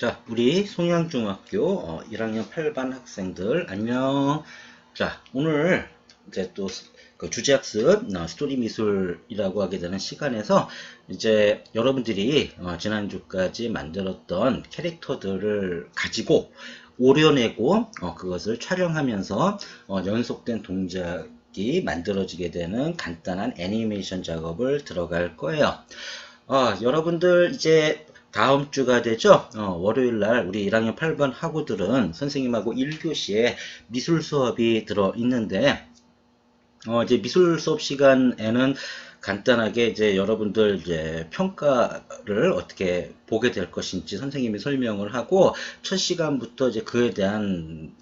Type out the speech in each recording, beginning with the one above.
자, 우리 송양중학교 어, 1학년 8반 학생들 안녕. 자, 오늘 이제 또 그 주제학습 어, 스토리 미술이라고 하게 되는 시간에서 이제 여러분들이 어, 지난주까지 만들었던 캐릭터들을 가지고 오려내고 어, 그것을 촬영하면서 어, 연속된 동작이 만들어지게 되는 간단한 애니메이션 작업을 들어갈 거예요. 아, 여러분들 이제 다음 주가 되죠. 어, 월요일 날 우리 1학년 8반 학우들은 선생님하고 1교시에 미술 수업이 들어 있는데 어, 이제 미술 수업 시간에는 간단하게 이제 여러분들 이제 평가를 어떻게 보게 될 것인지 선생님이 설명을 하고 첫 시간부터 이제 그에 대한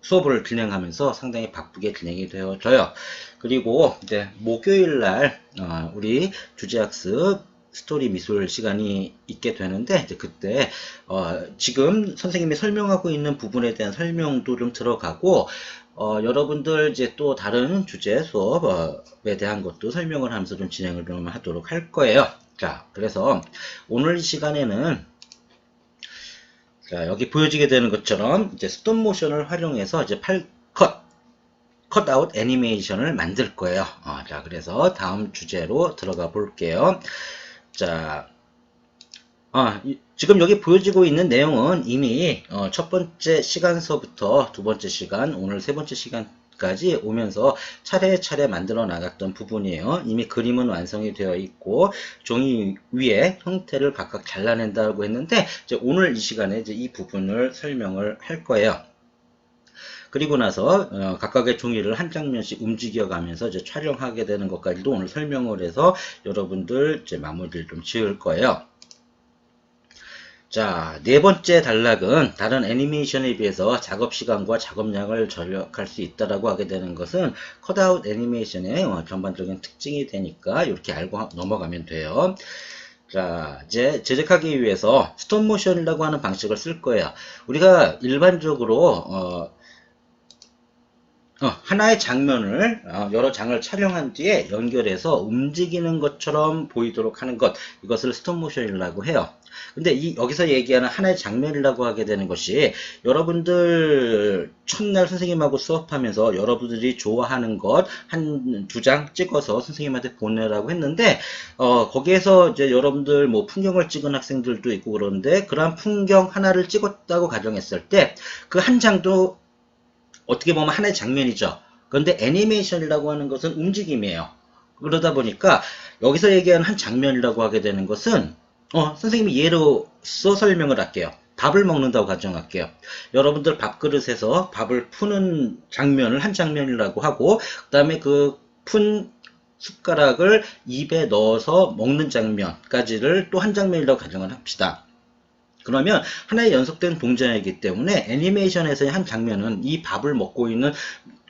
수업을 진행하면서 상당히 바쁘게 진행이 되어져요. 그리고 이제 목요일 날 어, 우리 주제학습 스토리 미술 시간이 있게 되는데 이제 그때 어, 지금 선생님이 설명하고 있는 부분에 대한 설명도 좀 들어가고 어, 여러분들 이제 또 다른 주제 수업에 대한 것도 설명을 하면서 좀 진행을 좀 하도록 할 거예요. 자, 그래서 오늘 이 시간에는 자, 여기 보여지게 되는 것처럼 이제 스톱 모션을 활용해서 이제 팔 컷, 컷아웃 애니메이션을 만들 거예요. 어, 자, 그래서 다음 주제로 들어가 볼게요. 자, 아, 이- 지금 여기 보여지고 있는 내용은 이미 어, 첫 번째 시간서부터 두 번째 시간, 오늘 세 번째 시간 까지 오면서 차례차례 만들어 나갔던 부분이에요. 이미 그림은 완성이 되어 있고 종이 위에 형태를 각각 잘라낸다고 했는데 이제 오늘 이 시간에 이제 이 부분을 설명을 할 거예요. 그리고 나서 어, 각각의 종이를 한 장면씩 움직여가면서 이제 촬영하게 되는 것까지도 오늘 설명을 해서 여러분들 이제 마무리를 좀 지을 거예요. 자, 네 번째 단락은 다른 애니메이션에 비해서 작업 시간과 작업량을 절약할 수 있다라고 하게 되는 것은 컷아웃 애니메이션의 어, 전반적인 특징이 되니까 이렇게 알고 넘어가면 돼요. 자, 이제 제작하기 위해서 스톱 모션이라고 하는 방식을 쓸 거예요. 우리가 일반적으로 어, 어, 하나의 장면을 어, 여러 장을 촬영한 뒤에 연결해서 움직이는 것처럼 보이도록 하는 것 이것을 스톱 모션이라고 해요. 근데 이 여기서 얘기하는 하나의 장면이라고 하게 되는 것이 여러분들 첫날 선생님하고 수업하면서 여러분들이 좋아하는 것 한 두 장 찍어서 선생님한테 보내라고 했는데 어, 거기에서 이제 여러분들 뭐 풍경을 찍은 학생들도 있고 그런데 그러한 풍경 하나를 찍었다고 가정했을 때 그 한 장도 어떻게 보면 하나의 장면이죠. 그런데 애니메이션이라고 하는 것은 움직임이에요. 그러다 보니까 여기서 얘기하는 한 장면이라고 하게 되는 것은 어, 선생님이 예로써 설명을 할게요. 밥을 먹는다고 가정할게요. 여러분들 밥그릇에서 밥을 푸는 장면을 한 장면이라고 하고 그 다음에 그 푼 숟가락을 입에 넣어서 먹는 장면까지를 또 한 장면이라고 가정을 합시다. 그러면 하나의 연속된 동작이기 때문에 애니메이션에서의 한 장면은 이 밥을 먹고 있는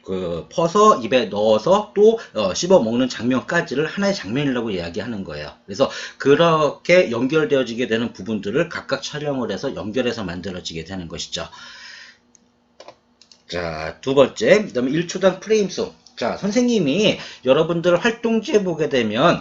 그 퍼서 입에 넣어서 또 어, 씹어 먹는 장면까지를 하나의 장면이라고 이야기하는 거예요. 그래서 그렇게 연결되어지게 되는 부분들을 각각 촬영을 해서 연결해서 만들어지게 되는 것이죠. 자, 두 번째, 그 다음에 1초당 프레임 수. 자, 선생님이 여러분들 활동지에 보게 되면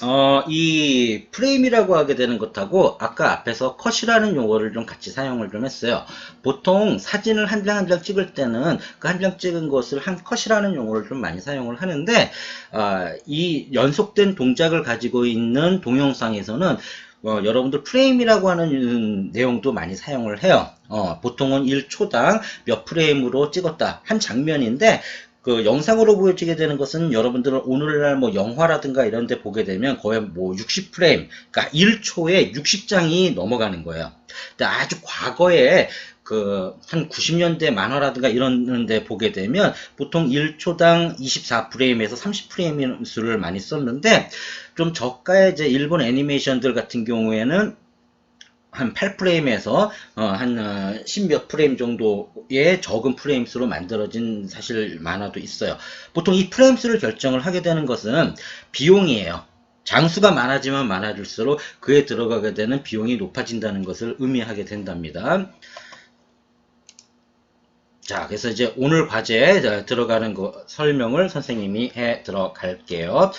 어, 이 프레임이라고 하게 되는 것하고 아까 앞에서 컷이라는 용어를 좀 같이 사용을 좀 했어요. 보통 사진을 한 장 한 장 찍을 때는 그 한 장 찍은 것을 한 컷이라는 용어를 좀 많이 사용을 하는데 아, 이 연속된 동작을 가지고 있는 동영상에서는 어, 여러분들 프레임이라고 하는 음, 내용도 많이 사용을 해요. 어, 보통은 1초당 몇 프레임으로 찍었다. 한 장면인데 그 영상으로 보여지게 되는 것은 여러분들은 오늘날 뭐 영화라든가 이런 데 보게 되면 거의 뭐 60프레임, 그러니까 1초에 60장이 넘어가는 거예요. 근데 아주 과거에 그한 90년대 만화라든가 이런 데 보게 되면 보통 1초당 24프레임에서 30프레임 수를 많이 썼는데 좀 저가의 이제 일본 애니메이션들 같은 경우에는 한 8프레임에서 어, 한 10몇 프레임 정도의 적은 프레임 수로 만들어진 사실 만화도 있어요. 보통 이 프레임 수를 결정을 하게 되는 것은 비용이에요. 장수가 많아지면 많아질수록 그에 들어가게 되는 비용이 높아진다는 것을 의미하게 된답니다. 자, 그래서 이제 오늘 과제에 들어가는 거 설명을 선생님이 해 들어갈게요.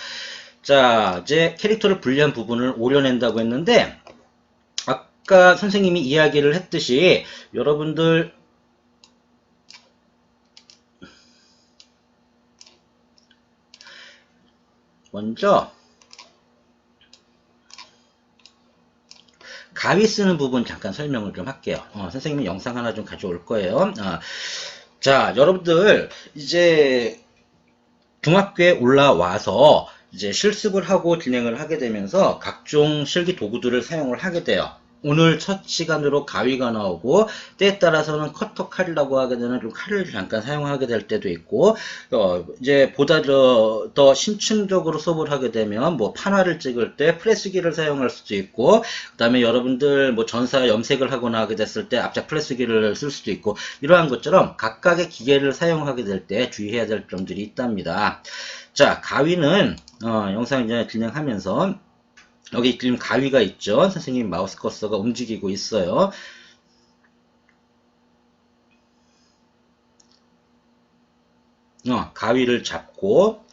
자, 이제 캐릭터를 분리한 부분을 오려낸다고 했는데 아까 선생님이 이야기를 했듯이 여러분들 먼저 가위 쓰는 부분 잠깐 설명을 좀 할게요. 어, 선생님이 영상 하나 좀 가져올 거예요. 어, 자, 여러분들 이제 중학교에 올라와서 이제 실습을 하고 진행을 하게 되면서 각종 실기 도구들을 사용을 하게 돼요. 오늘 첫 시간으로 가위가 나오고 때에 따라서는 커터 칼이라고 하게 되는 좀 칼을 잠깐 사용하게 될 때도 있고 어, 이제 보다 더, 더 심층적으로 수업을 하게 되면 뭐 판화를 찍을 때 프레스기를 사용할 수도 있고 그 다음에 여러분들 뭐 전사 염색을 하거나 하게 됐을 때 앞작 프레스기를 쓸 수도 있고 이러한 것처럼 각각의 기계를 사용하게 될 때 주의해야 될 점들이 있답니다. 자 가위는 어, 영상 이제 진행하면서 여기 지금 가위가 있죠. 선생님 마우스 커서가 움직이고 있어요. 어, 가위를 잡고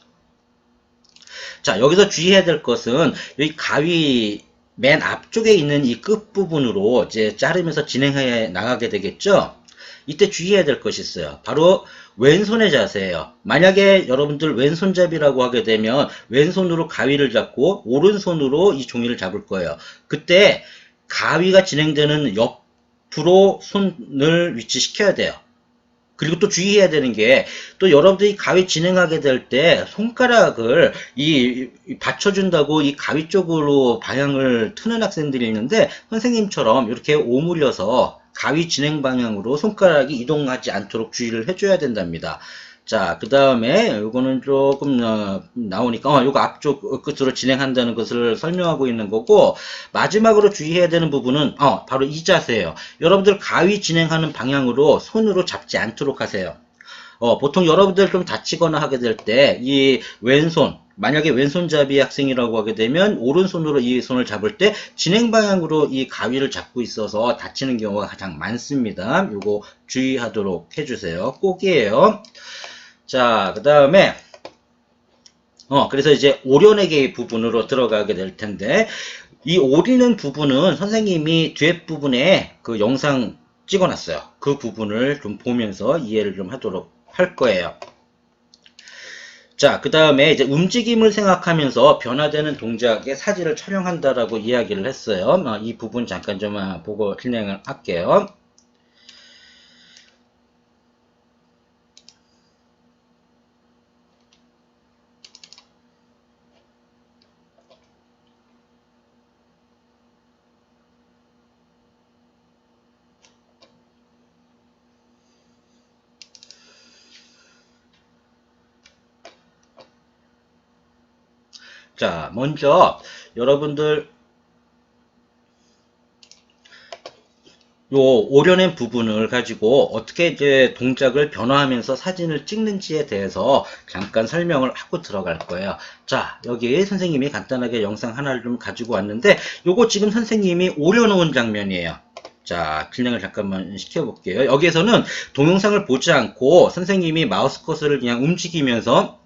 자 여기서 주의해야 될 것은 여기 가위 맨 앞쪽에 있는 이 끝부분으로 이제 자르면서 진행해 나가게 되겠죠. 이때 주의해야 될 것이 있어요. 바로 왼손의 자세예요. 만약에 여러분들 왼손잡이라고 하게 되면 왼손으로 가위를 잡고 오른손으로 이 종이를 잡을 거예요. 그때 가위가 진행되는 옆으로 손을 위치시켜야 돼요. 그리고 또 주의해야 되는 게 또 여러분들이 가위 진행하게 될 때 손가락을 이, 이 받쳐준다고 이 가위 쪽으로 방향을 트는 학생들이 있는데 선생님처럼 이렇게 오므려서 가위 진행 방향으로 손가락이 이동하지 않도록 주의를 해줘야 된답니다. 자, 그 다음에 이거는 조금 어, 나오니까 어, 이거 앞쪽 끝으로 진행한다는 것을 설명하고 있는 거고 마지막으로 주의해야 되는 부분은 어, 바로 이 자세예요. 여러분들 가위 진행하는 방향으로 손으로 잡지 않도록 하세요. 어, 보통 여러분들 좀 다치거나 하게 될 때 이 왼손 만약에 왼손잡이 학생이라고 하게 되면 오른손으로 이 손을 잡을 때 진행 방향으로 이 가위를 잡고 있어서 다치는 경우가 가장 많습니다. 요거 주의하도록 해주세요. 꼭이에요. 자, 그 다음에 어, 그래서 이제 오려내기 부분으로 들어가게 될 텐데 이 오리는 부분은 선생님이 뒤에 부분에 그 영상 찍어놨어요. 그 부분을 좀 보면서 이해를 좀 하도록 할 거예요. 자, 그 다음에 이제 움직임을 생각하면서 변화되는 동작의 사진을 촬영한다라고 이야기를 했어요. 어, 이 부분 잠깐 좀 어, 보고 진행을 할게요. 자, 먼저 여러분들 요 오려낸 부분을 가지고 어떻게 이제 동작을 변화하면서 사진을 찍는지에 대해서 잠깐 설명을 하고 들어갈 거예요. 자, 여기 선생님이 간단하게 영상 하나를 좀 가지고 왔는데 요거 지금 선생님이 오려놓은 장면이에요. 자, 진행을 잠깐만 시켜볼게요. 여기에서는 동영상을 보지 않고 선생님이 마우스 커서를 그냥 움직이면서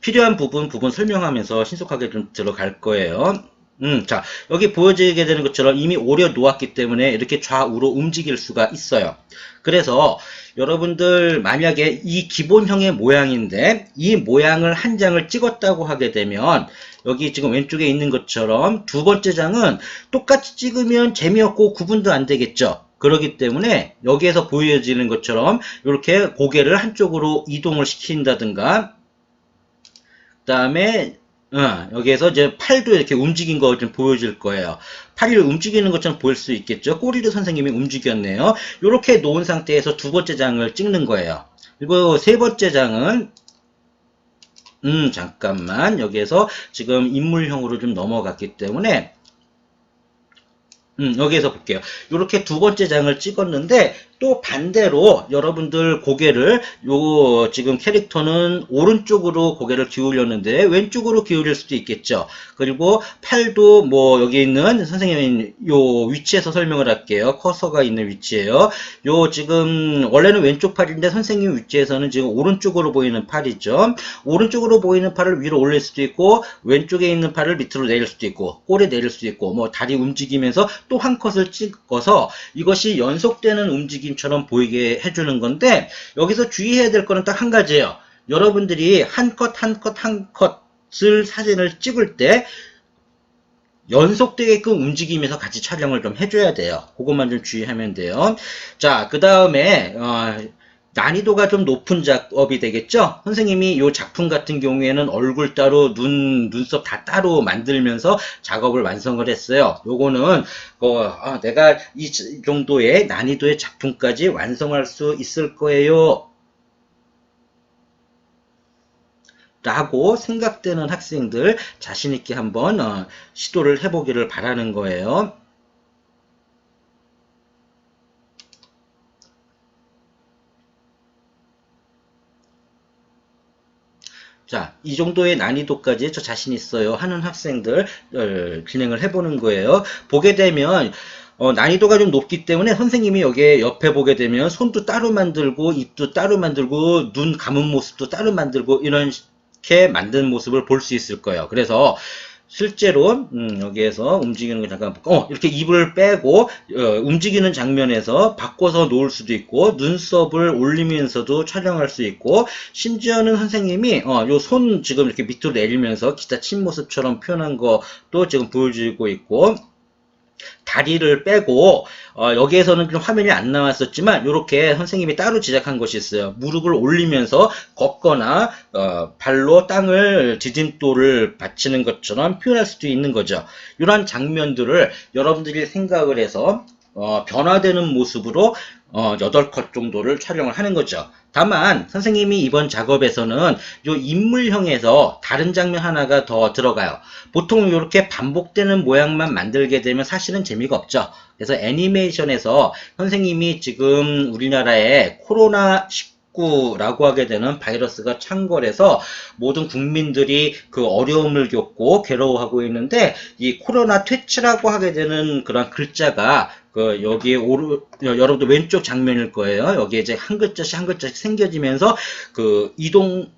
필요한 부분 부분 설명하면서 신속하게 좀 들어갈 거예요. 음, 자, 여기 보여지게 되는 것처럼 이미 오려 놓았기 때문에 이렇게 좌우로 움직일 수가 있어요. 그래서 여러분들 만약에 이 기본형의 모양인데 이 모양을 한 장을 찍었다고 하게 되면 여기 지금 왼쪽에 있는 것처럼 두 번째 장은 똑같이 찍으면 재미없고 구분도 안 되겠죠. 그렇기 때문에 여기에서 보여지는 것처럼 이렇게 고개를 한쪽으로 이동을 시킨다든가 그 다음에 어, 여기에서 이제 팔도 이렇게 움직인 거 좀 보여줄 거예요. 팔을 움직이는 것처럼 보일 수 있겠죠. 꼬리를 선생님이 움직였네요. 이렇게 놓은 상태에서 두 번째 장을 찍는 거예요. 그리고 세 번째 장은 음 잠깐만 여기에서 지금 인물형으로 좀 넘어갔기 때문에 음, 여기에서 볼게요. 이렇게 두 번째 장을 찍었는데 또 반대로 여러분들 고개를 요 지금 캐릭터는 오른쪽으로 고개를 기울였는데 왼쪽으로 기울일 수도 있겠죠. 그리고 팔도 뭐 여기 있는 선생님이 요 위치에서 설명을 할게요. 커서가 있는 위치에요. 요 지금 원래는 왼쪽 팔인데 선생님 위치에서는 지금 오른쪽으로 보이는 팔이죠. 오른쪽으로 보이는 팔을 위로 올릴 수도 있고 왼쪽에 있는 팔을 밑으로 내릴 수도 있고 꼬리 내릴 수도 있고 뭐 다리 움직이면서 또 한 컷을 찍어서 이것이 연속되는 움직임 처럼 보이게 해주는 건데 여기서 주의해야 될 거는 딱 한 가지예요. 여러분들이 한 컷 한 컷 한 컷을 사진을 찍을 때 연속되게끔 움직이면서 같이 촬영을 좀 해줘야 돼요. 그것만 좀 주의하면 돼요. 자, 그 다음에 어, 난이도가 좀 높은 작업이 되겠죠? 선생님이 이 작품 같은 경우에는 얼굴 따로, 눈, 눈썹 다 따로 만들면서 작업을 완성을 했어요. 요거는, 어, 아, 내가 이 정도의 난이도의 작품까지 완성할 수 있을 거예요. 라고 생각되는 학생들 자신있게 한번 어, 시도를 해보기를 바라는 거예요. 자, 이 정도의 난이도까지 저 자신 있어요 하는 학생들 어, 진행을 해보는 거예요. 보게 되면 어, 난이도가 좀 높기 때문에 선생님이 여기에 옆에 보게 되면 손도 따로 만들고 입도 따로 만들고 눈 감은 모습도 따로 만들고 이런 이렇게 만든 모습을 볼 수 있을 거예요. 그래서 실제로 음, 여기에서 움직이는 거 잠깐 어 이렇게 입을 빼고 어, 움직이는 장면에서 바꿔서 놓을 수도 있고 눈썹을 올리면서도 촬영할 수 있고 심지어는 선생님이 어, 요 손 지금 이렇게 밑으로 내리면서 기타 친 모습처럼 표현한 것도 지금 보여주고 있고 다리를 빼고 어, 여기에서는 좀 화면이 안 나왔었지만 이렇게 선생님이 따로 제작한 것이 있어요. 무릎을 올리면서 걷거나 어, 발로 땅을 디딤돌을 받치는 것처럼 표현할 수도 있는 거죠. 이러한 장면들을 여러분들이 생각을 해서 어, 변화되는 모습으로 어, 8컷 정도를 촬영을 하는 거죠. 다만 선생님이 이번 작업에서는 이 인물형에서 다른 장면 하나가 더 들어가요. 보통 이렇게 반복되는 모양만 만들게 되면 사실은 재미가 없죠. 그래서 애니메이션에서 선생님이 지금 우리나라에 코로나 19 라고 하게 되는 바이러스가 창궐해서 모든 국민들이 그 어려움을 겪고 괴로워하고 있는데 이 코로나 퇴치라고 하게 되는 그런 글자가 그 여기에 오르 여러분들 왼쪽 장면일 거예요. 여기에 이제 한 글자씩 한 글자씩 생겨지면서 그 이동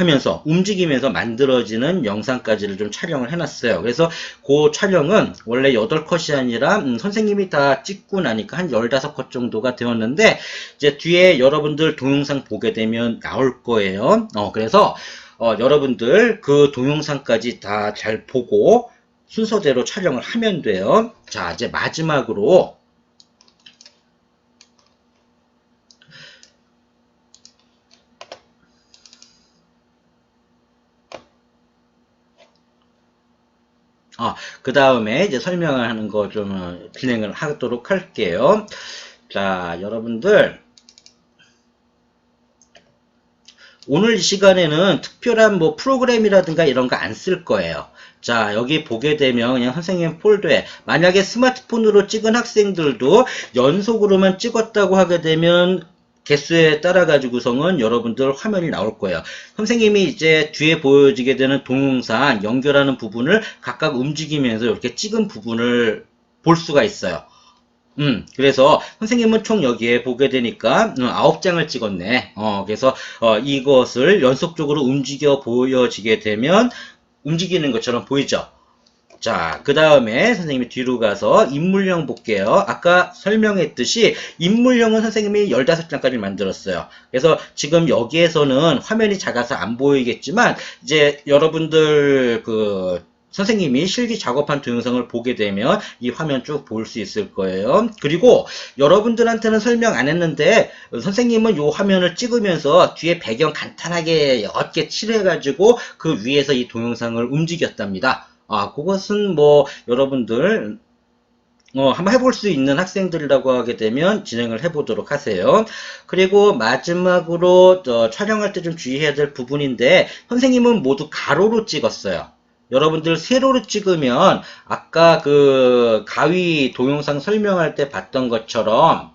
하면서 움직이면서 만들어지는 영상까지를 좀 촬영을 해놨어요. 그래서 그 촬영은 원래 8컷이 아니라 음, 선생님이 다 찍고 나니까 한 15컷 정도가 되었는데 이제 뒤에 여러분들 동영상 보게 되면 나올 거예요. 어, 그래서 어, 여러분들 그 동영상까지 다 잘 보고 순서대로 촬영을 하면 돼요. 자, 이제 마지막으로 아, 그 다음에 이제 설명을 하는 거 좀 진행을 하도록 할게요. 자, 여러분들. 오늘 이 시간에는 특별한 뭐 프로그램이라든가 이런 거 안 쓸 거예요. 자, 여기 보게 되면 그냥 선생님 폴더에 만약에 스마트폰으로 찍은 학생들도 연속으로만 찍었다고 하게 되면 개수에 따라 가지고성은 여러분들 화면이 나올 거예요. 선생님이 이제 뒤에 보여지게 되는 동영상 연결하는 부분을 각각 움직이면서 이렇게 찍은 부분을 볼 수가 있어요. 음, 그래서 선생님은 총 여기에 보게 되니까 음, 9장을 찍었네. 어, 그래서 어, 이것을 연속적으로 움직여 보여지게 되면 움직이는 것처럼 보이죠? 자, 그 다음에 선생님이 뒤로 가서 인물형 볼게요. 아까 설명했듯이 인물형은 선생님이 15장까지 만들었어요. 그래서 지금 여기에서는 화면이 작아서 안 보이겠지만 이제 여러분들 그 선생님이 실기 작업한 동영상을 보게 되면 이 화면 쭉 볼 수 있을 거예요. 그리고 여러분들한테는 설명 안 했는데 선생님은 이 화면을 찍으면서 뒤에 배경 간단하게 옅게 칠해가지고 그 위에서 이 동영상을 움직였답니다. 아, 그것은 뭐 여러분들 어, 한번 해볼 수 있는 학생들이라고 하게 되면 진행을 해보도록 하세요. 그리고 마지막으로 어, 촬영할 때 좀 주의해야 될 부분인데 선생님은 모두 가로로 찍었어요. 여러분들 세로로 찍으면 아까 그 가위 동영상 설명할 때 봤던 것처럼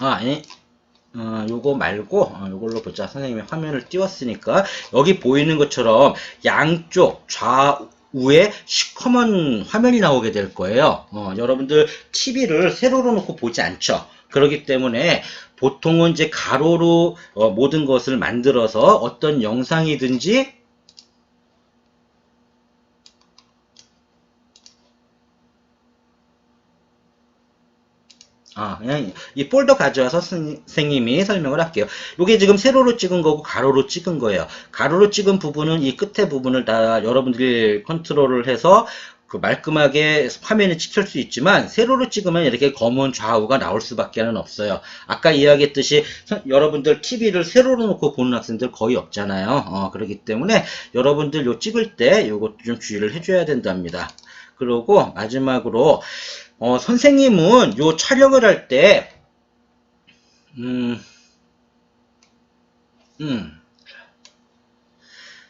아, 아니, 어, 요거 말고, 어, 요걸로 보자. 선생님이 화면을 띄웠으니까, 여기 보이는 것처럼 양쪽, 좌우에 시커먼 화면이 나오게 될 거예요. 어, 여러분들 TV를 세로로 놓고 보지 않죠? 그렇기 때문에 보통은 이제 가로로 어, 모든 것을 만들어서 어떤 영상이든지 아, 그냥 이 폴더 가져와서 선생님이 설명을 할게요. 이게 지금 세로로 찍은 거고 가로로 찍은 거예요. 가로로 찍은 부분은 이 끝에 부분을 다 여러분들이 컨트롤을 해서 그 말끔하게 화면에 찍힐 수 있지만 세로로 찍으면 이렇게 검은 좌우가 나올 수밖에 는 없어요. 아까 이야기했듯이 선- 여러분들 TV를 세로로 놓고 보는 학생들 거의 없잖아요. 어, 그렇기 때문에 여러분들 요 찍을 때 요것도 좀 주의를 해줘야 된답니다. 그리고 마지막으로 어, 선생님은 요 촬영을 할 때, 음, 음,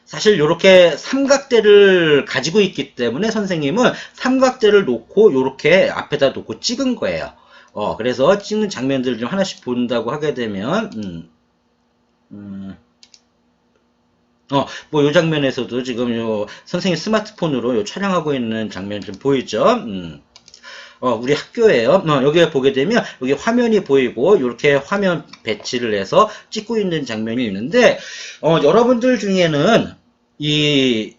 사실 이렇게 삼각대를 가지고 있기 때문에 선생님은 삼각대를 놓고 이렇게 앞에다 놓고 찍은 거예요. 어, 그래서 찍는 장면들을 좀 하나씩 본다고 하게 되면, 음, 음, 어, 뭐, 요 장면에서도 지금 요 선생님 스마트폰으로 요 촬영하고 있는 장면 좀 보이죠? 음. 어, 우리 학교에요. 어, 여기에 보게 되면 여기 화면이 보이고 이렇게 화면 배치를 해서 찍고 있는 장면이 있는데 어, 여러분들 중에는 이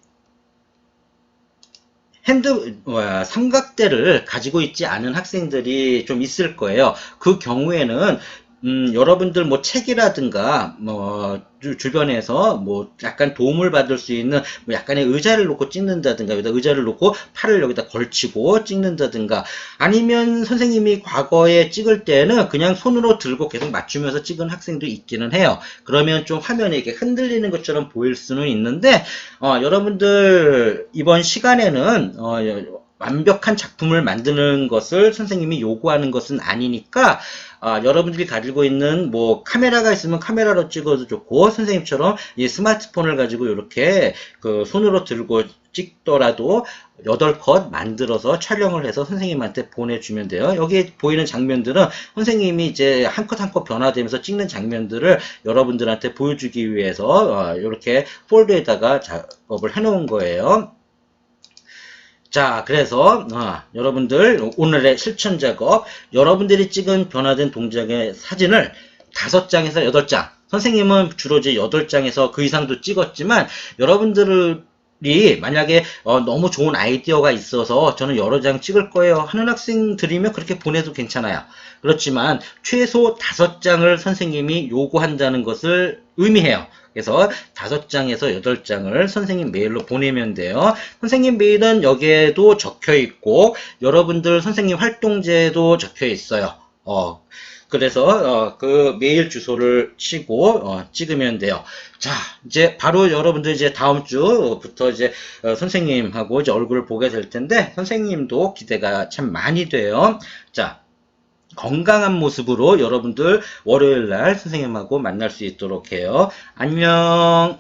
핸드 뭐야, 삼각대를 가지고 있지 않은 학생들이 좀 있을 거예요. 그 경우에는 음, 여러분들 뭐 책이라든가 뭐 주- 주변에서 뭐 약간 도움을 받을 수 있는 뭐 약간의 의자를 놓고 찍는다든가 여기다 의자를 놓고 팔을 여기다 걸치고 찍는다든가 아니면 선생님이 과거에 찍을 때는 그냥 손으로 들고 계속 맞추면서 찍은 학생도 있기는 해요. 그러면 좀 화면이 이렇게 흔들리는 것처럼 보일 수는 있는데 어, 여러분들 이번 시간에는 어, 여- 완벽한 작품을 만드는 것을 선생님이 요구하는 것은 아니니까 아, 여러분들이 가지고 있는 뭐 카메라가 있으면 카메라로 찍어도 좋고 선생님처럼 이 스마트폰을 가지고 이렇게 그 손으로 들고 찍더라도 8컷 만들어서 촬영을 해서 선생님한테 보내주면 돼요. 여기 보이는 장면들은 선생님이 이제 한 컷 한 컷 변화되면서 찍는 장면들을 여러분들한테 보여주기 위해서 어, 이렇게 폴더에다가 작업을 해놓은 거예요. 자, 그래서 어, 여러분들 오늘의 실천 작업, 여러분들이 찍은 변화된 동작의 사진을 다섯 장에서 여덟 장. 선생님은 주로 이제 여덟 장에서 그 이상도 찍었지만 여러분들이 만약에 어, 너무 좋은 아이디어가 있어서 저는 여러 장 찍을 거예요 하는 학생들이면 그렇게 보내도 괜찮아요. 그렇지만 최소 다섯 장을 선생님이 요구한다는 것을 의미해요. 그래서 다섯 장에서 여덟 장을 선생님 메일로 보내면 돼요. 선생님 메일은 여기에도 적혀 있고 여러분들 선생님 활동제도 적혀 있어요. 어, 그래서 어, 그 메일 주소를 치고 어, 찍으면 돼요. 자, 이제 바로 여러분들 이제 다음 주부터 이제 어, 선생님하고 이제 얼굴을 보게 될 텐데 선생님도 기대가 참 많이 돼요. 자, 건강한 모습으로 여러분들 월요일 날 선생님하고 만날 수 있도록 해요. 안녕.